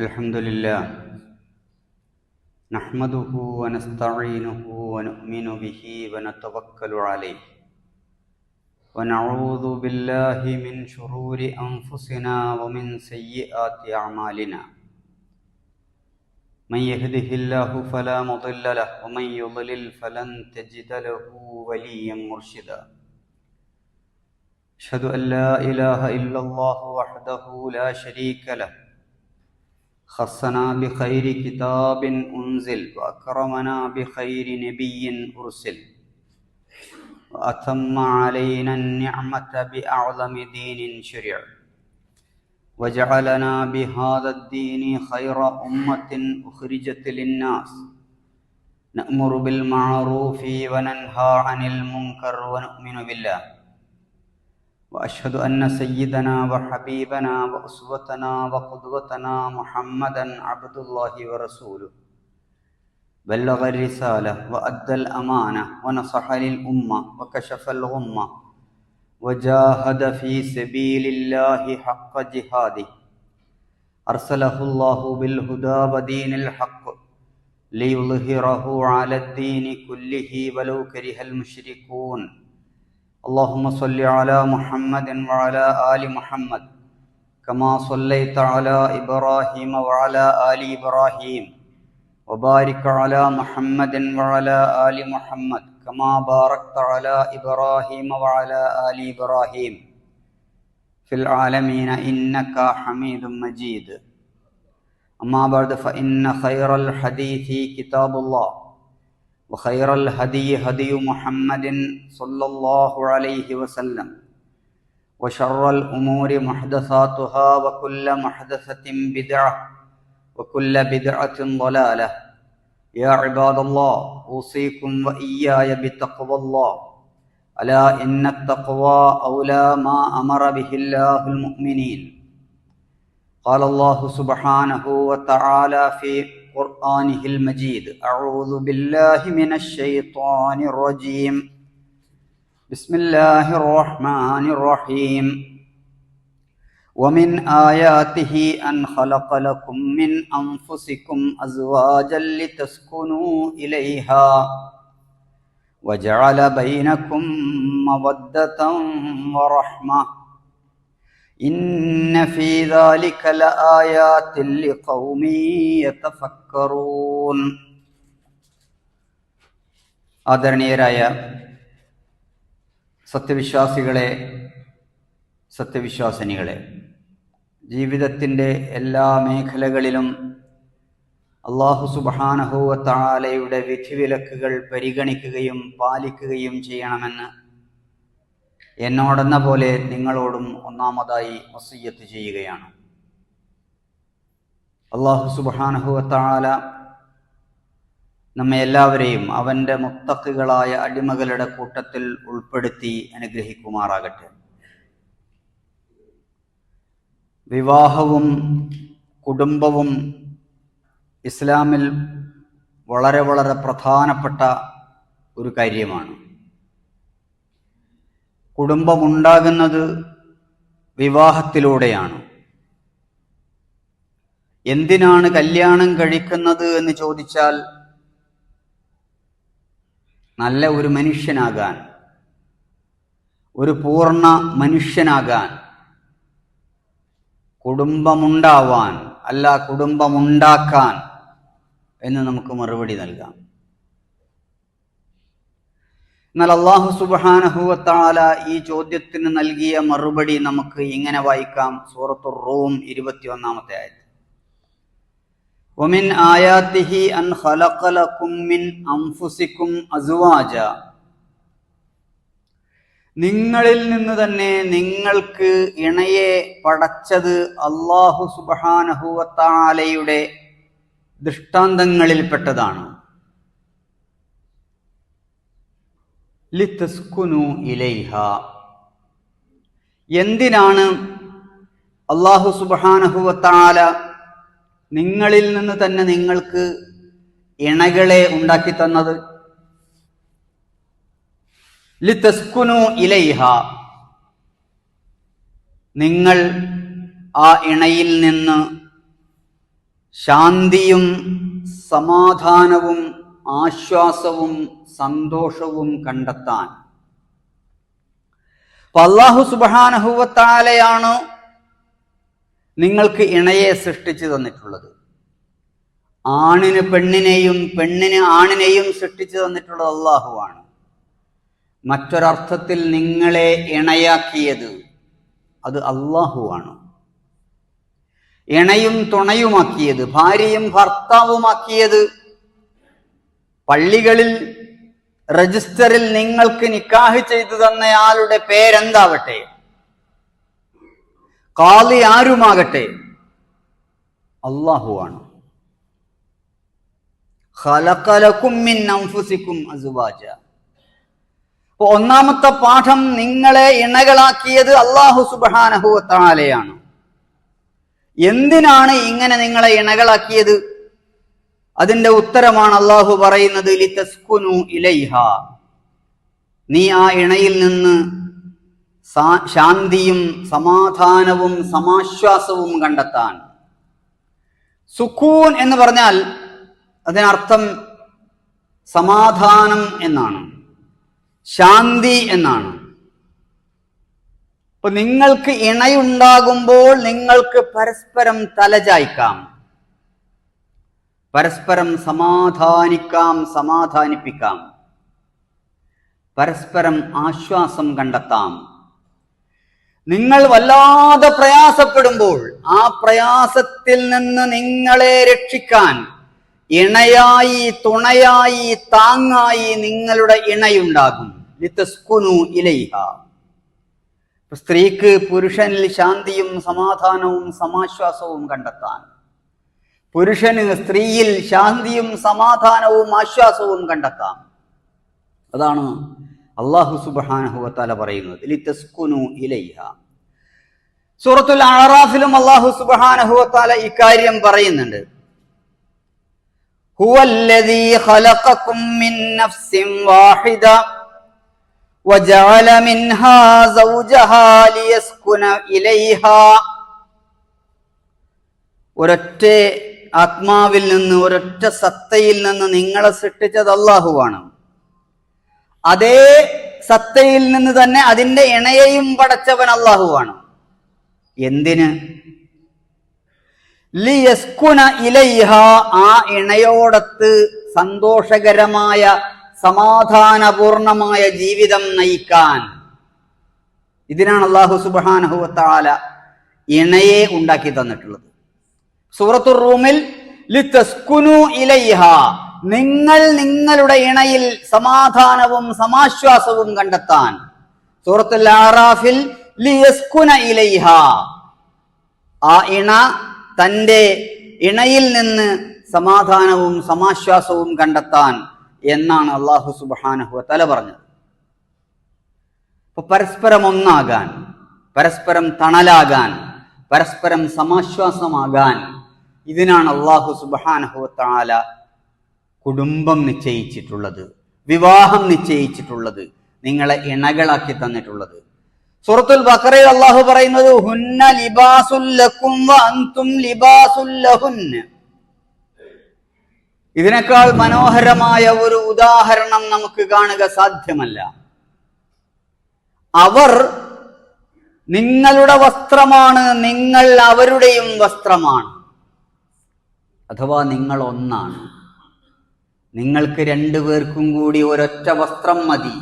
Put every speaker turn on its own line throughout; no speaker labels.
الحمد لله. نحمده ونستعينه ونؤمن به ونتوكل عليه. ونعوذ بالله من شرور أنفسنا ومن سيئات أعمالنا. من يهده الله فلا مضل له ومن يضلل فلن تجد له وليا مرشدا. أشهد أن لا إله إلا الله وحده لا شريك له. خصنا بخير كتاب أنزل وأكرمنا بخير نبي أرسل. وأتم علينا النعمة بأعظم دين شرع. وجعلنا بهذا الدين خير أمة أخرجت للناس. نأمر بالمعروف وننهى عن المنكر ونؤمن بالله. وأشهد أن سيدنا وحبيبنا وأسوتنا وقدوتنا محمدا عبد الله ورسوله. بلغ الرسالة وأدى الأمانة ونصح للأمة وكشف الغمة وجاهد في سبيل الله حق جهاده. أرسله الله بالهدى ودين الحق ليظهره على الدين كله ولو كره المشركون. اللهم صل على محمد وعلى آل محمد كما صليت على إبراهيم وعلى آل إبراهيم وبارك على محمد وعلى آل محمد كما باركت على إبراهيم وعلى آل إبراهيم في العالمين إنك حميد مجيد. أما بعد فإن خير الحديث كتاب الله. وخير الهدي هدي محمد صلى الله عليه وسلم. وشر الأمور محدثاتها وكل محدثة بدعة وكل بدعة ضلالة. يا عباد الله أوصيكم وإياي بتقوى الله. ألا إن التقوى أولى ما أمر به الله المؤمنين. قال الله سبحانه وتعالى في قرآنه المجيد. أعوذ بالله من الشيطان الرجيم. بسم الله الرحمن الرحيم. ومن آياته أن خلق لكم من أنفسكم أزواجا لتسكنوا إليها. وجعل بينكم مودة ورحمة. إن في ذلك لآيات لقوم يتفكرون ആദരണീയരായ സത്യവിശ്വാസികളെ സത്യവിശ്വാസിനികളെ ജീവിതത്തിൻ്റെ എല്ലാ മേഖലകളിലും അള്ളാഹു സുബാനഹുവ താലയുടെ വിധിവിലക്കുകൾ പരിഗണിക്കുകയും പാലിക്കുകയും ചെയ്യണമെന്ന് എന്നോടെന്ന പോലെ നിങ്ങളോടും ഒന്നാമതായി വസയ്യത്ത് ചെയ്യുകയാണ്. അള്ളാഹു സുബാനഹുവത്താല നമ്മെ എല്ലാവരെയും അവന്റെ മുത്തക്കുകളായ അടിമകളുടെ കൂട്ടത്തിൽ ഉൾപ്പെടുത്തി അനുഗ്രഹിക്കുമാറാകട്ടെ. വിവാഹവും കുടുംബവും ഇസ്ലാമിൽ വളരെ വളരെ പ്രധാനപ്പെട്ട ഒരു കാര്യമാണ്. കുടുംബമുണ്ടാകുന്നത് വിവാഹത്തിലൂടെയാണ്. എന്തിനാണ് കല്യാണം കഴിക്കുന്നത് എന്ന് ചോദിച്ചാൽ നല്ല ഒരു മനുഷ്യനാകാൻ ഒരു പൂർണ മനുഷ്യനാകാൻ കുടുംബമുണ്ടാവാൻ അല്ല കുടുംബമുണ്ടാക്കാൻ എന്ന് നമുക്ക് മറുപടി നൽകാം. എന്നാൽ അള്ളാഹു സുബാനഹുവത്താല ഈ ചോദ്യത്തിന് നൽകിയ മറുപടി നമുക്ക് ഇങ്ങനെ വായിക്കാം സൂറത്തു റൂം ഇരുപത്തിയൊന്നാമത്തെ ആയത് ومن آياته أن خلق لكم من أنفسكم أزواجا നിങ്ങളിൽ നിന്ന് തന്നെ നിങ്ങൾക്ക് ഇണയെ പടച്ചത് അള്ളാഹു സുബാനഹുവത്താലയുടെ ദൃഷ്ടാന്തങ്ങളിൽപ്പെട്ടതാണ് ലിത്തസ്കുനു ഇലൈഹ. എന്തിനാണ് അള്ളാഹു സുബാനഹുവത്താല നിങ്ങളിൽ നിന്ന് തന്നെ നിങ്ങൾക്ക് ഇണകളെ ഉണ്ടാക്കി തന്നത്? ലിത്തസ്കുനു ഇലൈഹ. നിങ്ങൾ ആ ഇണയിൽ നിന്ന് ശാന്തിയും സമാധാനവും ആശ്വാസവും സന്തോഷവും കണ്ടെത്താൻ. അള്ളാഹു സുബാനഹുവത്താലയാണ് നിങ്ങൾക്ക് ഇണയെ സൃഷ്ടിച്ചു തന്നിട്ടുള്ളത്. ആണിന് പെണ്ണിനെയും പെണ്ണിന് ആണിനെയും സൃഷ്ടിച്ചു തന്നിട്ടുള്ളത് അള്ളാഹുവാണ് മറ്റൊരർത്ഥത്തിൽ നിങ്ങളെ ഇണയാക്കിയത് അത് അള്ളാഹുവാണ് ഇണയും തുണയുമാക്കിയത് ഭാര്യയും ഭർത്താവുമാക്കിയത് പള്ളികളിൽ രജിസ്റ്ററിൽ നിങ്ങൾക്ക് നിക്കാഹ് ചെയ്തു തന്നയാളുടെ പേരെന്താവട്ടെ? കാളി ആരുമാകട്ടെ? അള്ളാഹുവാണ് ഒന്നാമത്തെ പാഠം നിങ്ങളെ ഇണകളാക്കിയത് അള്ളാഹു സുബ്ഹാനഹു വതആലയാണ് എന്തിനാണ് ഇങ്ങനെ നിങ്ങളെ ഇണകളാക്കിയത്? അതിന്റെ ഉത്തരമാണ് അള്ളാഹു പറയുന്നത് ലിതസ്കുനു നീ ആ ഇണയിൽ നിന്ന് ശാന്തിയും സമാധാനവും സമാശ്വാസവും കണ്ടെത്താൻ. സുഖൂൻ എന്ന് പറഞ്ഞാൽ അതിനർത്ഥം സമാധാനം എന്നാണ് ശാന്തി എന്നാണ്. അപ്പൊ നിങ്ങൾക്ക് ഇണയുണ്ടാകുമ്പോൾ നിങ്ങൾക്ക് പരസ്പരം തലചായ്ക്കാം. പരസ്പരം സമാധാനിക്കാം സമാധാനിപ്പിക്കാം. പരസ്പരം ആശ്വാസം കണ്ടെത്താം. നിങ്ങൾ വല്ലാതെ പ്രയാസപ്പെടുമ്പോൾ ആ പ്രയാസത്തിൽ നിന്ന് നിങ്ങളെ രക്ഷിക്കാൻ ഇണയായി തുണയായി താങ്ങായി നിങ്ങളുടെ ഇണയുണ്ടാകും. ലിതസ്കുനു ഇലൈഹ. സ്ത്രീക്ക് പുരുഷനിൽ ശാന്തിയും സമാധാനവും സമാശ്വാസവും കണ്ടെത്താൻ. പുരുഷന് സ്ത്രീയിൽ ശാന്തിയും സമാധാനവും ആശ്വാസവും കണ്ടെത്താം അതാണ് അള്ളാഹു സുബാനഹുവത്താല പറയുന്നത് ലിതസ്കുനു ഇലൈഹ സൂറത്തുൽ അറാഫിലും അള്ളാഹു സുബാനഹുവത്താല ഇക്കാര്യം പറയുന്നുണ്ട് هو الذي خلقكم من نفس واحدة وجعل منها زوجها ليسكن إليها ഒരൊറ്റ ആത്മാവിൽ നിന്ന് ഒരൊറ്റ സത്തയിൽ നിന്ന് നിങ്ങളെ സൃഷ്ടിച്ചത് അള്ളാഹുവാണ് അതേ സത്തയിൽ നിന്ന് തന്നെ അതിന്റെ ഇണയെയും പടച്ചവൻ അള്ളാഹുവാണ് എന്തിന്? ലിയസ്കുന ഇലൈഹ ആ ഇണയോടത്ത് സന്തോഷകരമായ സമാധാനപൂർണമായ ജീവിതം നയിക്കാൻ. ഇതിനാണ് അള്ളാഹു സുബാനഹുവത്താല ഇണയെ ഉണ്ടാക്കി തന്നിട്ടുള്ളത്. സൂറത്തു റൂമിൽ നിങ്ങൾ നിങ്ങളുടെ ഇണയിൽ സമാധാനവും സമാശ്വാസവും കണ്ടെത്താൻ. സൂറത്തുൽ ആറാഫിൽ ലിയസ്കുന ആ ഇണ തന്റെ ഇണയിൽ നിന്ന് സമാധാനവും സമാശ്വാസവും കണ്ടെത്താൻ എന്നാണ് അള്ളാഹു സുബാനഹു തല പറഞ്ഞത്. പരസ്പരം ഒന്നാകാൻ പരസ്പരം തണലാകാൻ പരസ്പരം സമാശ്വാസമാകാൻ ഇതിനാണ് അള്ളാഹു സുബാനഹുത്താല കുടുംബം നിശ്ചയിച്ചിട്ടുള്ളത് വിവാഹം നിശ്ചയിച്ചിട്ടുള്ളത് നിങ്ങളെ ഇണകളാക്കി തന്നിട്ടുള്ളത്. സൂറത്തുൽ ബക്കറയിൽ അള്ളാഹു പറയുന്നത് ഹുന്ന ലിബാസുൽ ലക്കും വ അൻതും ലിബാസുൽ ലഹുന്ന ഇതിനേക്കാൾ മനോഹരമായ ഒരു ഉദാഹരണം നമുക്ക് കാണുക സാധ്യമല്ല. അവർ നിങ്ങളുടെ വസ്ത്രമാണ് നിങ്ങൾ അവരുടെയും വസ്ത്രമാണ്. അഥവാ നിങ്ങൾ ഒന്നാണ്. നിങ്ങൾക്ക് രണ്ടുപേർക്കും കൂടി ഒരൊറ്റ വസ്ത്രം മതി.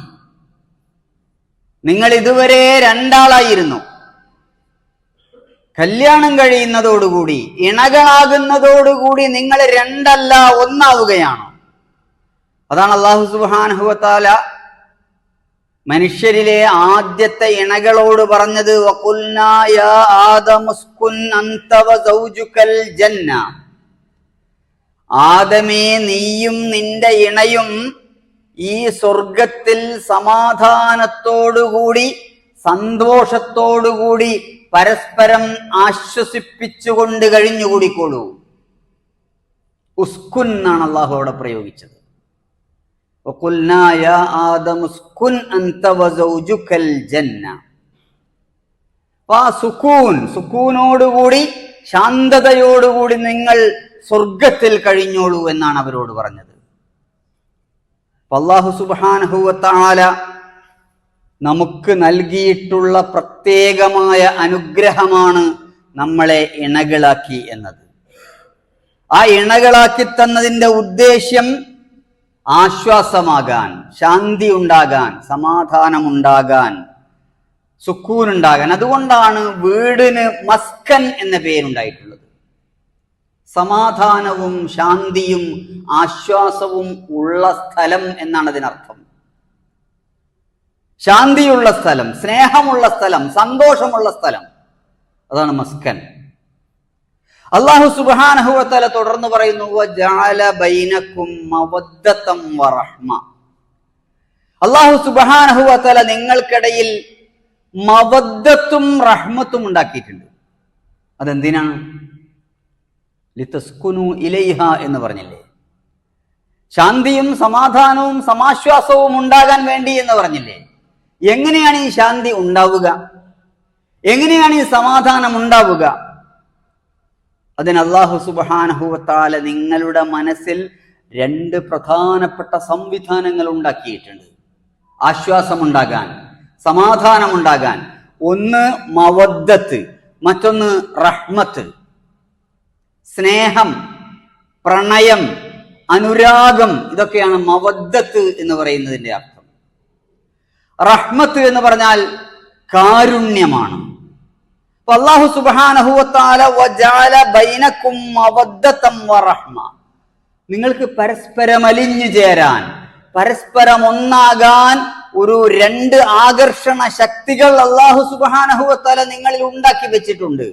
നിങ്ങൾ ഇതുവരെ രണ്ടാളായിരുന്നു. കല്യാണം കഴിയുന്നതോടുകൂടി ഇണകളാകുന്നതോടുകൂടി നിങ്ങൾ രണ്ടല്ല ഒന്നാവുകയാണ്. അതാണ് അള്ളാഹു സുബാനഹുവത്താല മനുഷ്യരിലെ ആദ്യത്തെ ഇണകളോട് പറഞ്ഞത് ആദമേ നീയും നിന്റെ ഇണയും ഈ സ്വർഗത്തിൽ സമാധാനത്തോടുകൂടി സന്തോഷത്തോടുകൂടി പരസ്പരം ആശ്വസിപ്പിച്ചുകൊണ്ട് കഴിഞ്ഞുകൂടിക്കോളൂ ഉസ്കുൻ എന്നാണ് അള്ളാഹു അവിടെ പ്രയോഗിച്ചത്. وقلنا يا آدم اسكن أنت وزوجك الجنة അപ്പൊ ആ സുക്കൂൻ സുക്കൂനോടുകൂടി ശാന്തതയോടുകൂടി നിങ്ങൾ സ്വർഗത്തിൽ കഴിഞ്ഞോളൂ എന്നാണ് അവരോട് പറഞ്ഞത് അപ്പൊ അള്ളാഹു സുബാനഹുവത്താല നമുക്ക് നൽകിയിട്ടുള്ള പ്രത്യേകമായ അനുഗ്രഹമാണ് നമ്മളെ ഇണകളാക്കി എന്നത് ആ ഇണകളാക്കി തന്നതിന്റെ ഉദ്ദേശ്യം ആശ്വാസമാകാൻ ശാന്തി ഉണ്ടാകാൻ സമാധാനമുണ്ടാകാൻ സുക്കൂനുണ്ടാകാൻ. അതുകൊണ്ടാണ് വീടിന് മസ്കൻ എന്ന പേരുണ്ടായിട്ടുള്ളത്. സമാധാനവും ശാന്തിയും ആശ്വാസവും ഉള്ള സ്ഥലം എന്നാണ് അതിനർത്ഥം. ശാന്തിയുള്ള സ്ഥലം സ്നേഹമുള്ള സ്ഥലം സന്തോഷമുള്ള സ്ഥലം അതാണ് മസ്കൻ. അള്ളാഹു സുബാനഹുവത്തല തുടർന്ന് പറയുന്നു. അള്ളാഹു സുബാനഹുവത്തല നിങ്ങൾക്കിടയിൽ മവദ്ദത്തും റഹ്മത്തും ഉണ്ടാക്കിയിട്ടുണ്ട്. അതെന്തിനാണ് ലിതസ്കുനു ഇലൈഹ എന്ന് പറഞ്ഞില്ലേ? ശാന്തിയും സമാധാനവും സമാശ്വാസവും ഉണ്ടാകാൻ വേണ്ടി എന്ന് പറഞ്ഞില്ലേ? എങ്ങനെയാണ് ഈ ശാന്തി ഉണ്ടാവുക? എങ്ങനെയാണ് ഈ സമാധാനം ഉണ്ടാവുക? അതിന് അള്ളാഹു സുബാനഹുവത്താല നിങ്ങളുടെ മനസ്സിൽ രണ്ട് പ്രധാനപ്പെട്ട സംവിധാനങ്ങൾ ഉണ്ടാക്കിയിട്ടുണ്ട്. ആശ്വാസമുണ്ടാകാൻ സമാധാനമുണ്ടാകാൻ. ഒന്ന് മവദ്ദത്ത് മറ്റൊന്ന് റഹ്മത്ത്. സ്നേഹം പ്രണയം അനുരാഗം ഇതൊക്കെയാണ് മവദ്ദത്ത് എന്ന് പറയുന്നതിന്റെ അർത്ഥം. റഹ്മത്ത് എന്ന് പറഞ്ഞാൽ കാരുണ്യമാണ്. അള്ളാഹു സുബാനഹുവത്താല നിങ്ങൾക്ക് പരസ്പരം അലിഞ്ഞു ചേരാൻ പരസ്പരം ഒന്നാകാൻ ഒരു രണ്ട് ആകർഷണ ശക്തികൾ അള്ളാഹു സുബാനഹുവത്താല നിങ്ങളിൽ ഉണ്ടാക്കി വെച്ചിട്ടുണ്ട്.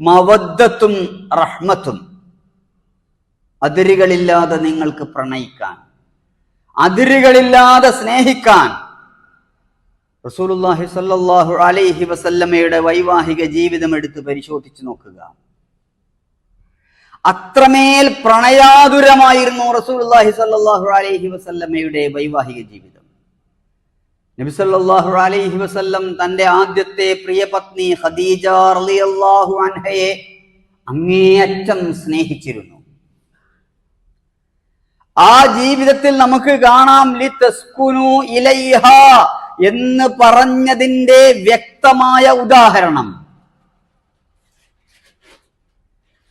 മവദ്ദത്തും റഹ്മത്തും. അതിരുകളില്ലാതെ നിങ്ങൾക്ക് പ്രണയിക്കാൻ അതിരുകളില്ലാതെ സ്നേഹിക്കാൻ റസൂലുള്ളാഹി സ്വല്ലല്ലാഹു അലൈഹി വസല്ലമയുടെ വൈവാഹിക ജീവിതം എടുത്ത് പരിശോധിച്ചു നോക്കുക. അത്രമേൽ പ്രണയാതുരമായിരുന്നു റസൂലുള്ളാഹി സ്വല്ലല്ലാഹു അലൈഹി വസല്ലമയുടെ വൈവാഹിക ജീവിതം. നബി സ്വല്ലല്ലാഹു അലൈഹി വസല്ലം തന്റെ ആദ്യത്തെ പ്രിയപത്നി ഖദീജ റളിയല്ലാഹു അൻഹയെ അങ്ങേയറ്റം സ്നേഹിച്ചിരുന്നു. ആ ജീവിതത്തിൽ നമുക്ക് കാണാം ലി തസ്കുനു ഇലൈഹ എന്ന് പറഞ്ഞതിന്റെ വ്യക്തമായ ഉദാഹരണം.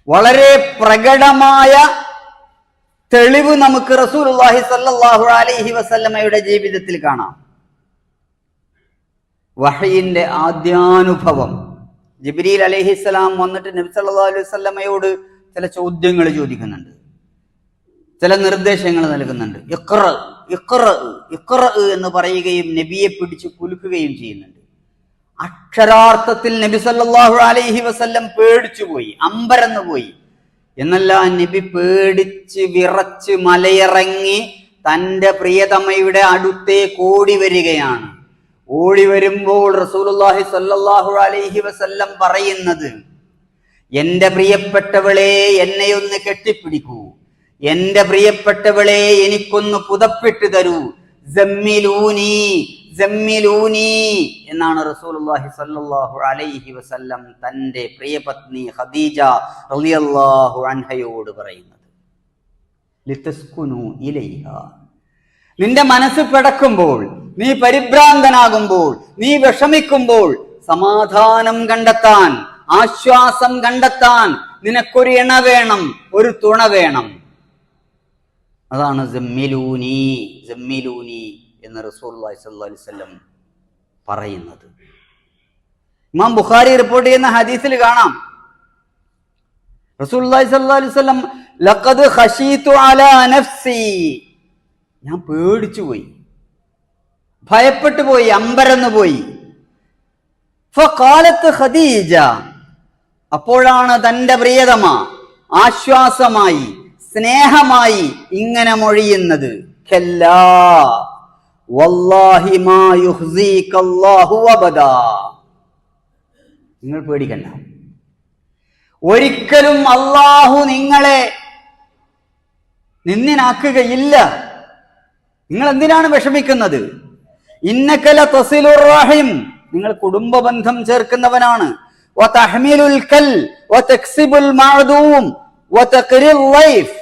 വളരെ പ്രകടമായ തെളിവ് നമുക്ക് റസൂലുള്ളാഹി സ്വല്ലല്ലാഹു അലൈഹി വസല്ലമയുടെ ജീവിതത്തിൽ കാണാം. വഹയിന്റെ ആദ്യാനുഭവം. ജിബ്രീൽ അലൈഹിസ്സലാം വന്നിട്ട് നബി സല്ലല്ലാഹു അലൈഹി വസല്ലമയോട് ചില ചോദ്യങ്ങൾ ചോദിക്കുന്നുണ്ട്. ചില നിർദ്ദേശങ്ങൾ നൽകുന്നുണ്ട്. ഇക്ര ഇക്ര ഇക്ര എന്ന് പറയുകയും നബിയെ പിടിച്ച് കുലുക്കുകയും ചെയ്യുന്നുണ്ട്. അക്ഷരാർത്ഥത്തിൽ നബി സല്ലാഹു അലൈഹി വസല്ലം പേടിച്ചു പോയി അമ്പരന്ന് പോയി. എന്നല്ല നബി പേടിച്ച് വിറച്ച് മലയിറങ്ങി തന്റെ പ്രിയതമ്മയുടെ അടുത്തേക്ക് ഓടി വരികയാണ്. ഓടി വരുമ്പോൾ റസൂലുള്ളാഹി സല്ലാഹു അലൈഹി വസല്ലം പറയുന്നത് എന്റെ പ്രിയപ്പെട്ടവളെ എന്നെ ഒന്ന് കെട്ടിപ്പിടിക്കൂ. എന്റെ പ്രിയപ്പെട്ടവളെ എനിക്കൊന്ന് പുതപ്പിട്ട് തരൂ. ജമ്മിലൂനി ജമ്മിലൂനി എന്നാണ് റസൂലുള്ളാഹി സ്വല്ലല്ലാഹു അലൈഹി വസല്ലം തന്റെ പ്രിയപത്നി ഖദീജ റളിയല്ലാഹു അൻഹയോട് പറയുന്നത്. ലിതസ്കുനു ഇലൈഹ. നിന്റെ മനസ്സ് പിടക്കുമ്പോൾ നീ പരിഭ്രാന്തനാകുമ്പോൾ നീ വിഷമിക്കുമ്പോൾ സമാധാനം കണ്ടെത്താൻ ആശ്വാസം കണ്ടെത്താൻ നിനക്കൊരു ഇണ വേണം ഒരു തുണ വേണം. അതാണ് ജമ്മിലൂനി ജമ്മിലൂനി എന്ന് സ്വല്ലല്ലാഹു അലൈഹി വസല്ലം പറയുന്നത്. ഇമാം ബുഖാരി റിപ്പോർട്ട് ചെയ്യുന്ന ഹദീസിൽ കാണാം. സ്വല്ലല്ലാഹു അലൈഹി വസല്ലം ലഖദ് ഖശീതു അലാ നഫ്സി ഞാൻ പേടിച്ചു പോയി ഭയപ്പെട്ടു പോയി അമ്പരന്നു പോയി ഫഖാലത്ത് ഖദീജ അപ്പോഴാണ് തന്റെ പ്രിയതമ ആശ്വാസമായി സ്നേഹമായി ഇങ്ങനെ മൊഴിയുന്നത്. നിങ്ങൾ പേടിക്കണ്ട. ഒരിക്കലും അള്ളാഹു നിങ്ങളെ നിന്നിനാക്കുകയില്ല നിങ്ങൾ എന്തിനാണ് വിഷമിക്കുന്നത് ഇന്നക്കല തസിലുറാഹിം നിങ്ങൾ കുടുംബ ബന്ധം ചേർക്കുന്നവനാണ്. വതഹ്മിലുൽ കൽ വതക്സിബുൽ മഅദൂം വതഖ്രിൽ ലൈഫ്.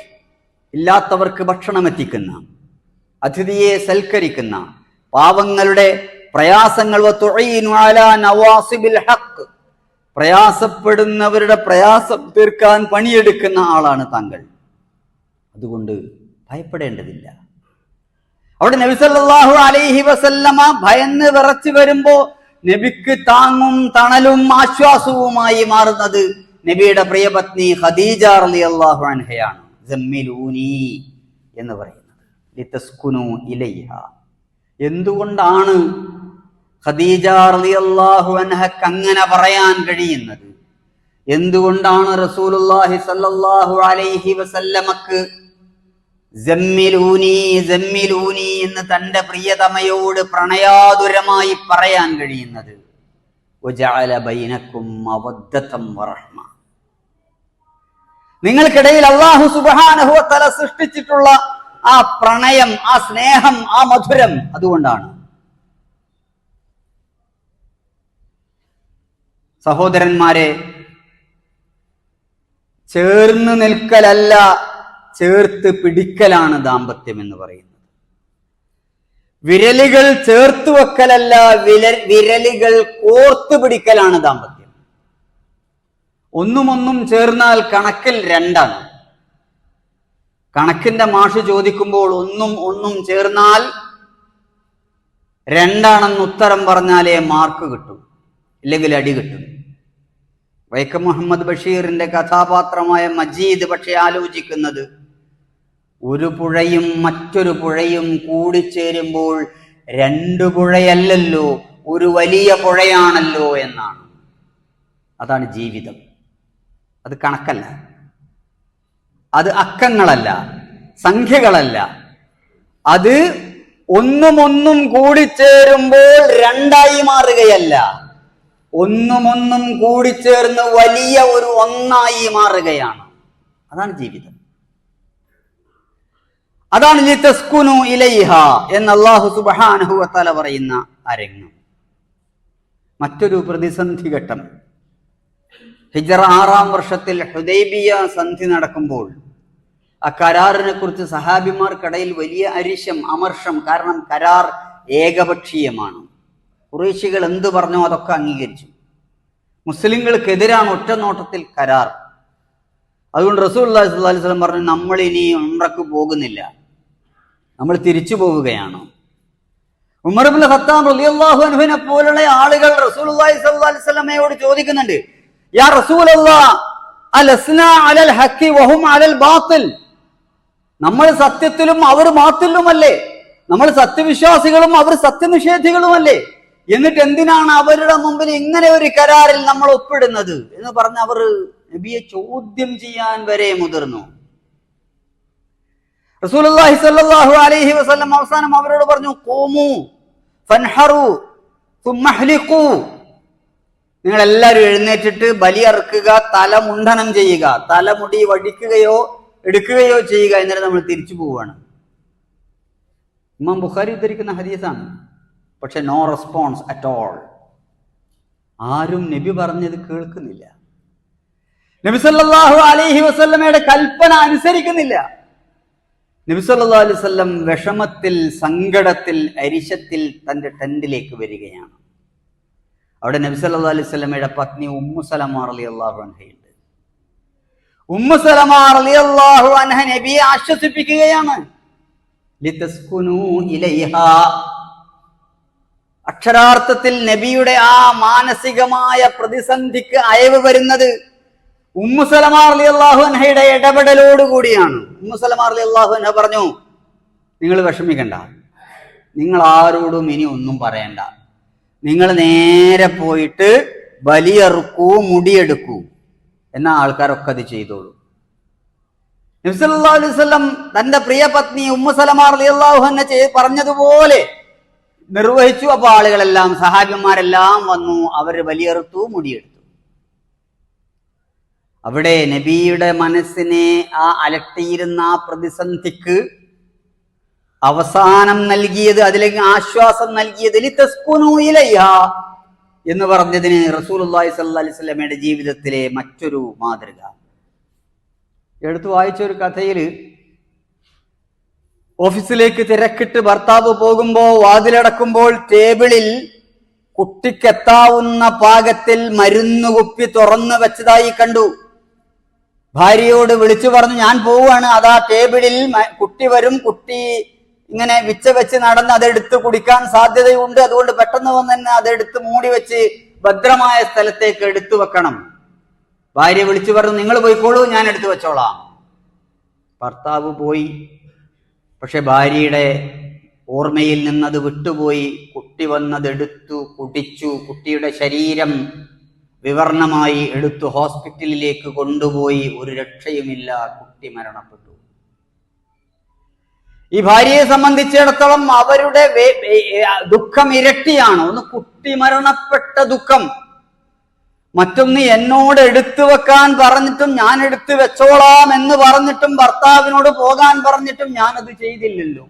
ഇല്ലാത്തവർക്ക് ഭക്ഷണം എത്തിക്കുന്ന അതിഥിയെ സൽക്കരിക്കുന്ന പാവങ്ങളുടെ പ്രയാസങ്ങൾ പ്രയാസപ്പെടുന്നവരുടെ പ്രയാസം തീർക്കാൻ പണിയെടുക്കുന്ന ആളാണ് താങ്കൾ. അതുകൊണ്ട് ഭയപ്പെടേണ്ടതില്ല. അവിടെ നബി സല്ലല്ലാഹു അലൈഹി വസല്ലമ ഭയന്ന് വിറച്ചു വരുമ്പോ നബിക്ക് താങ്ങും തണലും ആശ്വാസവുമായി മാറുന്നത് നബിയുടെ പ്രിയപത്നി ഖദീജ റളിയല്ലാഹു അൻഹയാണ്. ജമ്മിലൂനി എന്ന് പറയുന്നത്. ലിതസ്കുനു ഇലൈഹ. എന്തുകൊണ്ടാണ് ഖദീജ റളിയല്ലാഹു അൻഹക്ക് അങ്ങനെ പറയാൻ കഴിയുന്നത്? എന്തുകൊണ്ടാണ് റസൂലുള്ളാഹി സല്ലല്ലാഹു അലൈഹി വസല്ലമക്ക് ജമ്മിലൂനി ജമ്മിലൂനി എന്ന് തന്റെ പ്രിയതമയോട് പ്രണയാതുരമായി പറയാൻ കഴിയുന്നത്? ബൈനക്കും മവദ്ദതം വറഹ്മ. നിങ്ങൾക്കിടയിൽ അള്ളാഹു സുബ്ഹാനഹു വതആല സൃഷ്ടിച്ചിട്ടുള്ള ആ പ്രണയം ആ സ്നേഹം ആ മധുരം അതുകൊണ്ടാണ്. സഹോദരന്മാരെ ചേർന്ന് നിൽക്കലല്ല ചേർത്ത് പിടിക്കലാണ് ദാമ്പത്യം എന്ന് പറയുന്നത്. വിരലുകൾ ചേർത്ത് വെക്കലല്ല വിരലുകൾ കോർത്ത് പിടിക്കലാണ് ദാമ്പത്യം. ഒന്നും ഒന്നും ചേർന്നാൽ കണക്കിൽ രണ്ടാണ്. കണക്കിന്റെ മാഷ് ചോദിക്കുമ്പോൾ ഒന്നും ഒന്നും ചേർന്നാൽ രണ്ടാണെന്ന് ഉത്തരം പറഞ്ഞാലേ മാർക്ക് കിട്ടും ഇല്ലെങ്കിൽ അടി കിട്ടും. വൈക്കം മുഹമ്മദ് ബഷീറിന്റെ കഥാപാത്രമായ മജീദ് പക്ഷെ ആലോചിക്കുന്നത് ഒരു പുഴയും മറ്റൊരു പുഴയും കൂടിച്ചേരുമ്പോൾ രണ്ടു പുഴയല്ലല്ലോ ഒരു വലിയ പുഴയാണല്ലോ എന്നാണ്. അതാണ് ജീവിതം. അത് കണക്കല്ല. അത് അക്കങ്ങളല്ല സംഖ്യകളല്ല. അത് ഒന്നും ഒന്നും കൂടിച്ചേരുമ്പോൾ രണ്ടായി മാറുകയല്ല. ഒന്നും ഒന്നും കൂടിച്ചേർന്ന് വലിയ ഒരു ഒന്നായി മാറുകയാണ്. അതാണ് ജീവിതം. അതാണ് ലിതസ്കുനു ഇലൈഹ എന്ന് അള്ളാഹു സുബ്ഹാനഹു വതആല പറയുന്ന അരങ്ങ്. മറ്റൊരു പ്രതിസന്ധി ഘട്ടം. ഹിജറ ആറാം വർഷത്തിൽ ഹുദൈബിയ സന്ധി നടക്കുമ്പോൾ ആ കരാറിനെ കുറിച്ച് സഹാബിമാർക്കിടയിൽ വലിയ അരിശം അമർഷം കാരണം കരാർ ഏകപക്ഷീയമാണ്. കുറേശികൾ എന്ത് പറഞ്ഞോ അതൊക്കെ അംഗീകരിച്ചു. മുസ്ലിങ്ങൾക്കെതിരാണ് ഒറ്റ നോട്ടത്തിൽ കരാർ. അതുകൊണ്ട് റസൂൽ അലൈഹി സ്വലം പറഞ്ഞു നമ്മൾ ഇനി ഉംറക്ക് പോകുന്നില്ല. നമ്മൾ തിരിച്ചു പോവുകയാണ്. ഉമർബുൽ ഖത്താബ് റളിയല്ലാഹു അൻഹുവിനെ പോലുള്ള ആളുകൾ റസൂലുള്ളാഹി സ്വല്ലല്ലാഹി അലൈഹി വസല്ലമയോട് ചോദിക്കുന്നുണ്ട് നമ്മൾ സത്യത്തിലും അവർ ബാത്തിലുമല്ലേ? നമ്മൾ സത്യവിശ്വാസികളും അവർ സത്യനിഷേധികളുമല്ലേ? എന്നിട്ട് എന്തിനാണ് അവരുടെ മുമ്പിൽ ഇങ്ങനെ ഒരു കരാറിൽ നമ്മൾ ഒപ്പിടുന്നത്? എന്ന് പറഞ്ഞ് അവർ നബിയെ ചോദ്യം ചെയ്യാൻ വരെ മുതിർന്നു. റസൂലുള്ളാഹി സ്വല്ലല്ലാഹു അലൈഹി വസല്ലം അവസാനം അവരോട് പറഞ്ഞു കോമു ഫൻഹറു നിങ്ങൾ എല്ലാവരും എഴുന്നേറ്റിട്ട് ബലിയറുക്കുക തല മുണ്ഡനം ചെയ്യുക. തലമുടി വടിക്കുകയോ എടുക്കുകയോ ചെയ്യുക എന്നിട്ട് നമ്മൾ തിരിച്ചു പോവുകയാണ്. ഇമാം ബുഖാരി ഉദ്ധരിക്കുന്ന ഹദീസാണ്. പക്ഷെ നോ റെസ്പോൺസ് അറ്റ് ഓൾ ആരും നബി പറഞ്ഞത് കേൾക്കുന്നില്ല. നബി സല്ലല്ലാഹു അലൈഹി വസല്ലമയുടെ കൽപ്പന അനുസരിക്കുന്നില്ല. നബി സല്ലല്ലാഹു അലൈഹി വസല്ലം വിഷമത്തിൽ സങ്കടത്തിൽ അരിശത്തിൽ തന്റെ ടെന്റിലേക്ക് വരികയാണ്. അവിടെ നബി സല്ലല്ലാഹു അലൈഹി സ്വലമയുടെ പത്നി ഉമ്മു സലമ റളിയല്ലാഹു അൻഹയുണ്ട്. ഉമ്മു സലമ റളിയല്ലാഹു അൻഹ ആശ്വസിപ്പിക്കുകയാണ്. അക്ഷരാർത്ഥത്തിൽ നബിയുടെ ആ മാനസികമായ പ്രതിസന്ധിക്ക് അയവ് വരുന്നത് ഉമ്മുസലമാർ അലി അള്ളാഹു അൻഹയുടെ ഇടപെടലോട് കൂടിയാണ്. ഉമ്മുസലമാർ അലി അള്ളാഹു അൻഹ പറഞ്ഞു നിങ്ങൾ വിഷമിക്കണ്ട. നിങ്ങൾ ആരോടും ഇനി ഒന്നും പറയണ്ട. നിങ്ങൾ നേരെ പോയിട്ട് ബലിയെറുക്കൂ മുടിയെടുക്കൂ എന്ന ആൾക്കാരൊക്കെ അത് ചെയ്തോളൂ. നബ്സല്ലാ തന്റെ പ്രിയ പത്നി ഉമ്മസലമാർ അലി ചെയ്ത് പറഞ്ഞതുപോലെ നിർവഹിച്ചു. അപ്പൊ ആളുകളെല്ലാം സഹാബിമാരെല്ലാം വന്നു അവർ വലിയെറുത്തു മുടിയെടുത്തു. അവിടെ നബിയുടെ മനസ്സിനെ ആ അലട്ടിയിരുന്ന ആ പ്രതിസന്ധിക്ക് അവസാനം നൽകിയത് അതിലേക്ക് ആശ്വാസം നൽകിയത് എന്ന് പറഞ്ഞതിന് സ്വല്ലല്ലാഹി അലൈഹി വസല്ലമയുടെ ജീവിതത്തിലെ മറ്റൊരു മാതൃക. എടുത്തു വായിച്ച ഒരു കഥയിൽ ഓഫീസിലേക്ക് തിരക്കിട്ട് ഭർത്താവ് പോകുമ്പോൾ വാതിലടക്കുമ്പോൾ ടേബിളിൽ കുട്ടിക്കെത്താവുന്ന പാകത്തിൽ മരുന്ന് കുപ്പി തുറന്നു വെച്ചതായി കണ്ടു. ഭാര്യയോട് വിളിച്ചു പറഞ്ഞു ഞാൻ പോവുകയാണ് അതാ ടേബിളിൽ കുട്ടി വരും. കുട്ടി ഇങ്ങനെ വിച്ച വെച്ച് നടന്ന് അതെടുത്ത് കുടിക്കാൻ സാധ്യതയുണ്ട്. അതുകൊണ്ട് പെട്ടെന്ന് വന്ന് തന്നെ അതെടുത്ത് മൂടി വെച്ച് ഭദ്രമായ സ്ഥലത്തേക്ക് എടുത്തു വെക്കണം. ഭാര്യ വിളിച്ചു പറഞ്ഞു നിങ്ങൾ പോയിക്കോളൂ ഞാൻ എടുത്തു വെച്ചോളാം. ഭർത്താവ് പോയി. പക്ഷെ ഭാര്യയുടെ ഓർമ്മയിൽ നിന്നത് വിട്ടുപോയി. കുട്ടി വന്നതെടുത്തു കുടിച്ചു. കുട്ടിയുടെ ശരീരം വിവരണമായി എടുത്തു ഹോസ്പിറ്റലിലേക്ക് കൊണ്ടുപോയി. ഒരു രക്ഷയുമില്ല. കുട്ടി മരണപ്പെട്ടു. ഈ ഭാര്യയെ സംബന്ധിച്ചിടത്തോളം അവരുടെ ദുഃഖം ഇരട്ടിയാണ്. ഒന്ന് കുട്ടി മരണപ്പെട്ട ദുഃഖം. മറ്റൊന്ന് എന്നോട് എടുത്തു വെക്കാൻ പറഞ്ഞിട്ടും ഞാൻ എടുത്തു വെച്ചോളാം എന്ന് പറഞ്ഞിട്ടും ഭർത്താവിനോട് പോകാൻ പറഞ്ഞിട്ടും ഞാൻ അത് ചെയ്തില്ലല്ലോ.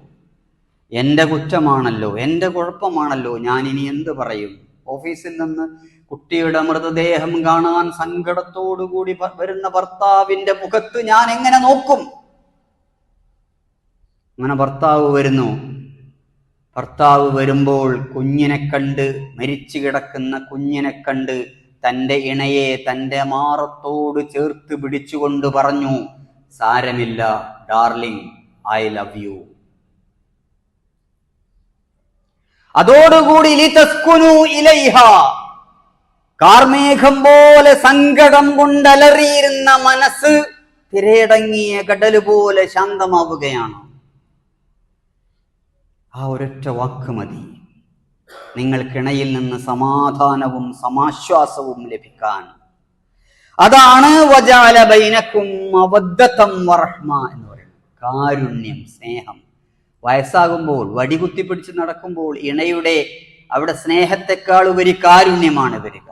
എന്റെ കുറ്റമാണല്ലോ എന്റെ കുഴപ്പമാണല്ലോ. ഞാൻ ഇനി എന്ത് പറയും? ഓഫീസിൽ നിന്ന് കുട്ടിയുടെ മൃതദേഹം കാണാൻ സങ്കടത്തോടുകൂടി കൂടി വരുന്ന ഭർത്താവിന്റെ മുഖത്ത് ഞാൻ എങ്ങനെ നോക്കും? അങ്ങനെ ഭർത്താവ് വരുന്നു. ഭർത്താവ് വരുമ്പോൾ കുഞ്ഞിനെ കണ്ട് മരിച്ചു കിടക്കുന്ന കുഞ്ഞിനെ കണ്ട് തന്റെ ഇണയെ തന്റെ മാറത്തോട് ചേർത്ത് പിടിച്ചുകൊണ്ട് പറഞ്ഞു സാരമില്ല ഡാർലിംഗ് ഐ ലവ് യു. അതോടുകൂടി കാർമേഘം പോലെ സങ്കടം കൊണ്ടലറിയിരുന്ന മനസ്സ് തിരയടങ്ങിയ കടലുപോലെ ശാന്തമാവുകയാണ്. ആ ഒരൊറ്റ വാക്ക് മതി. നിങ്ങൾക്കിണയിൽ നിന്ന് സമാധാനവും സമാശ്വാസവും ലഭിക്കാൻ. അതാണ് ബൈനക്കും അവദ്ധത്തം വറഹ്മ എന്ന് പറയുന്നത്. കാരുണ്യം സ്നേഹം. വയസ്സാകുമ്പോൾ വടികുത്തി പിടിച്ച് നടക്കുമ്പോൾ ഇണയുടെ അവിടെ സ്നേഹത്തെക്കാൾ ഉപരി കാരുണ്യമാണ് വരിക.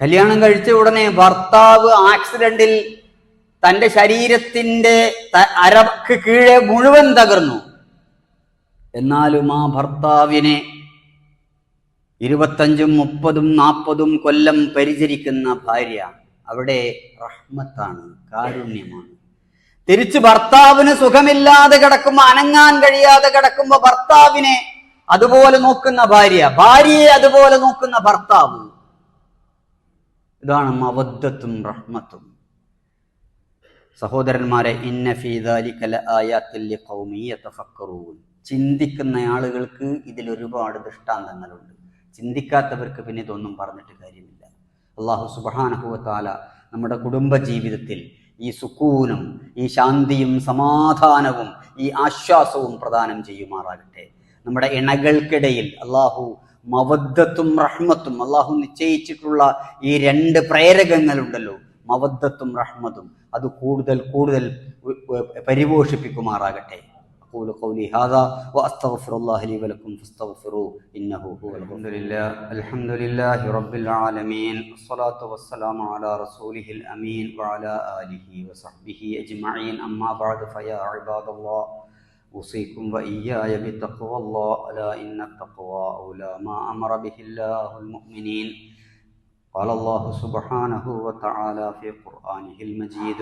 കല്യാണം കഴിച്ച ഉടനെ ഭർത്താവ് ആക്സിഡന്റിൽ തന്റെ ശരീരത്തിന്റെ അരക്ക് കീഴെ മുഴുവൻ തകർന്നു. എന്നാലും ആ ഭർത്താവിനെ ഇരുപത്തഞ്ചും മുപ്പതും നാൽപ്പതും കൊല്ലം പരിചരിക്കുന്ന ഭാര്യ അവിടെ റഹ്മത്താണ് കാരുണ്യമാണ്. തിരിച്ച് ഭർത്താവിന് സുഖമില്ലാതെ കിടക്കുമ്പോ അനങ്ങാൻ കഴിയാതെ കിടക്കുമ്പോ ഭർത്താവിനെ അതുപോലെ നോക്കുന്ന ഭാര്യ ഭാര്യയെ അതുപോലെ നോക്കുന്ന ഭർത്താവ്. ഇതാണ് മവദ്ദത്തും റഹ്മത്തും. സഹോദരന്മാരെ ഇന്ന ആയാത്തല്യ ആയാത്തിൽ ചിന്തിക്കുന്ന ആളുകൾക്ക് ഇതിൽ ഒരുപാട് ദൃഷ്ടാന്തങ്ങളുണ്ട്. ചിന്തിക്കാത്തവർക്ക് പിന്നെ ഇതൊന്നും പറഞ്ഞിട്ട് കാര്യമില്ല. അള്ളാഹു സുബാനഹുവത്താല നമ്മുടെ കുടുംബ ജീവിതത്തിൽ ഈ സുക്കൂനും ഈ ശാന്തിയും സമാധാനവും ഈ ആശ്വാസവും പ്രദാനം ചെയ്യുമാറാകട്ടെ. നമ്മുടെ ഇണകൾക്കിടയിൽ അള്ളാഹു മവദ്ദത്തും റഹ്മത്തും അള്ളാഹു നിശ്ചയിച്ചിട്ടുള്ള ഈ രണ്ട് പ്രേരകങ്ങളുണ്ടല്ലോ മവദ്ദത്തും റഹ്മത്തും അത് കൂടുതൽ കൂടുതൽ പരിപോഷിപ്പിക്കുമാറാകട്ടെ. أقول قولي هذا وأستغفر الله لي ولكم فاستغفروه إنه هو الحمد لله الحمد لله رب العالمين والصلاة والسلام على رسوله الأمين وعلى آله وصحبه أجمعين أما بعد فيا عباد الله أوصيكم وإياي بتقوى الله ألا إن التقوى أولى ما أمر به الله المؤمنين قال الله سبحانه وتعالى في قرآنه المجيد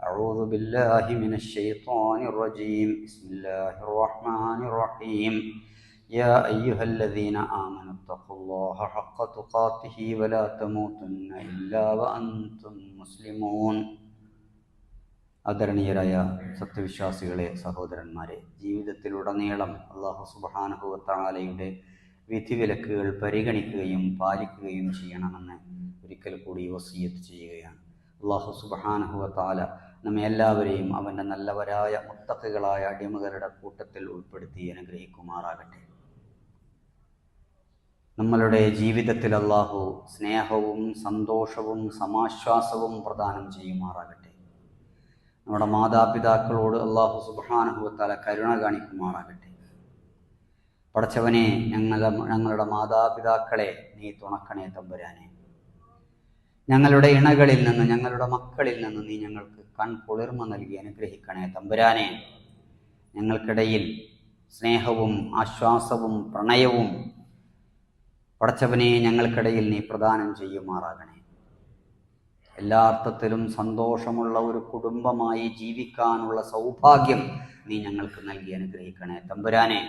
أعوذ بالله من الشيطان الرجيم بسم الله الرحمن الرحيم يا أيها الذين آمنوا اتقوا الله حق تقاته ولا تموتن إلا وأنتم مسلمون ആദരണീയരായ സത്യവിശ്വാസികളെ സഹോദരന്മാരെ ജീവിതത്തിലുടനീളം അള്ളാഹു സുബാനുഭവത്താലയുടെ വിധിവിലക്കുകൾ പരിഗണിക്കുകയും പാലിക്കുകയും ചെയ്യണമെന്ന് ഒരിക്കൽ കൂടി വസീയത്ത് ചെയ്യുകയാണ് അള്ളാഹു സുബാനുഭവത്താല നമ്മെ എല്ലാവരെയും അവന്റെ നല്ലവരായ മുത്തക്കുകളായ അടിമകളുടെ കൂട്ടത്തിൽ ഉൾപ്പെടുത്തി അനുഗ്രഹിക്കുമാറാകട്ടെ. നമ്മളുടെ ജീവിതത്തിൽ അള്ളാഹു സ്നേഹവും സന്തോഷവും സമാശ്വാസവും പ്രദാനം ചെയ്യുമാറാകട്ടെ. നമ്മുടെ മാതാപിതാക്കളോട് അള്ളാഹു സുബാനുഭവത്താല കരുണ കാണിക്കുമാറാകട്ടെ. പടച്ചവനെ ഞങ്ങളുടെ ഞങ്ങളുടെ മാതാപിതാക്കളെ നീ തുണക്കണേ തമ്പുരാനെ. ഞങ്ങളുടെ ഇണകളിൽ നിന്ന് ഞങ്ങളുടെ മക്കളിൽ നിന്ന് നീ ഞങ്ങൾക്ക് കൺകുളിർമ നൽകി അനുഗ്രഹിക്കണേ തമ്പുരാനെ. ഞങ്ങൾക്കിടയിൽ സ്നേഹവും ആശ്വാസവും പ്രണയവും പടച്ചവനെ ഞങ്ങൾക്കിടയിൽ നീ പ്രദാനം ചെയ്യുമാറാകണേ എല്ലാ അർത്ഥത്തിലും സന്തോഷമുള്ള ഒരു കുടുംബമായി ജീവിക്കാനുള്ള സൗഭാഗ്യം നീ ഞങ്ങൾക്ക് നൽകി അനുഗ്രഹിക്കണേ തമ്പുരാനെ.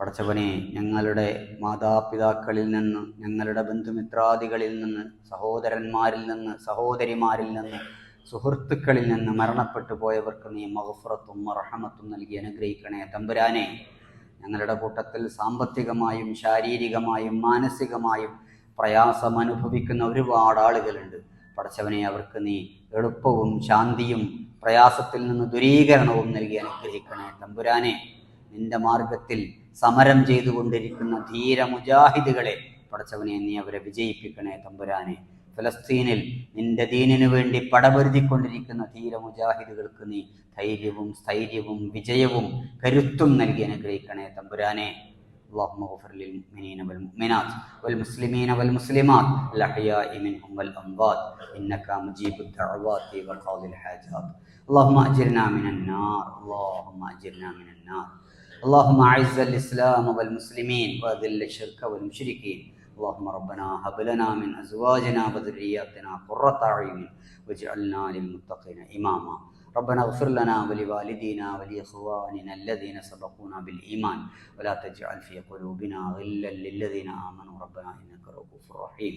പടച്ചവനെ ഞങ്ങളുടെ മാതാപിതാക്കളിൽ നിന്ന് ഞങ്ങളുടെ ബന്ധുമിത്രാദികളിൽ നിന്ന് സഹോദരന്മാരിൽ നിന്ന് സഹോദരിമാരിൽ നിന്ന് സുഹൃത്തുക്കളിൽ നിന്ന് മരണപ്പെട്ടു പോയവർക്ക് നീ മഹഫുറത്തും മറഹമത്തും നൽകി അനുഗ്രഹിക്കണേ. തമ്പുരാനെ ഞങ്ങളുടെ കൂട്ടത്തിൽ സാമ്പത്തികമായും ശാരീരികമായും മാനസികമായും പ്രയാസം അനുഭവിക്കുന്ന ഒരുപാട് ആളുകളുണ്ട്. പടച്ചവനെ അവർക്ക് നീ എളുപ്പവും ശാന്തിയും പ്രയാസത്തിൽ നിന്ന് ദുരീകരണവും നൽകി അനുഗ്രഹിക്കണേ. തമ്പുരാനെ നിന്റെ മാർഗത്തിൽ സമരം ചെയ്തുകൊണ്ടിരിക്കുന്ന ധീര മുജാഹിദുകളെ പടച്ചവനെ നീ അവരെ വിജയിപ്പിക്കണേ തമ്പുരാനെ ഫലസ്തീനിൽ നിന്റെ ദീനിനു വേണ്ടി പടപൊരുതിക്കൊണ്ടിരിക്കുന്ന ധീര മുജാഹിദുകൾക്ക് നീ ധൈര്യവും സ്ഥൈര്യവും വിജയവും കരുത്തും നൽകി അനുഗ്രഹിക്കണേ തമ്പുരാനെ اللهم اغفر للمؤمنين والمؤمنات والمسلمين والمسلمات الأحياء منهم والأموات إنك مجيب الدعوات وقاضي الحاجات اللهم أجرنا من النار اللهم أجرنا من النار اللهم أعز الإسلام والمسلمين وأذل الشرك والمشركين. اللهم ربنا هب لنا من أزواجنا وذرياتنا قرة أعين واجعلنا للمتقين إماما. ربنا اغفر لنا ولوالدينا ولإخواننا الذين سبقونا بالإيمان. ولا تجعل في قلوبنا غلا للذين آمنوا. ربنا إنك رؤوف رحيم.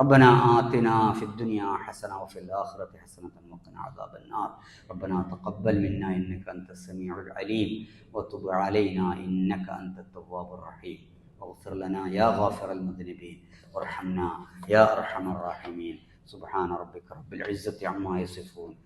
ربنا آتنا في الدنيا حسنة وفي الآخرة حسنة وقنا عذاب النار. ربنا تقبل منا إنك أنت السميع العليم. وتب علينا إنك أنت التواب الرحيم. واغفر لنا يا غافر المذنبين. وارحمنا يا أرحم الراحمين. سبحان ربك رب العزة عما يصفون.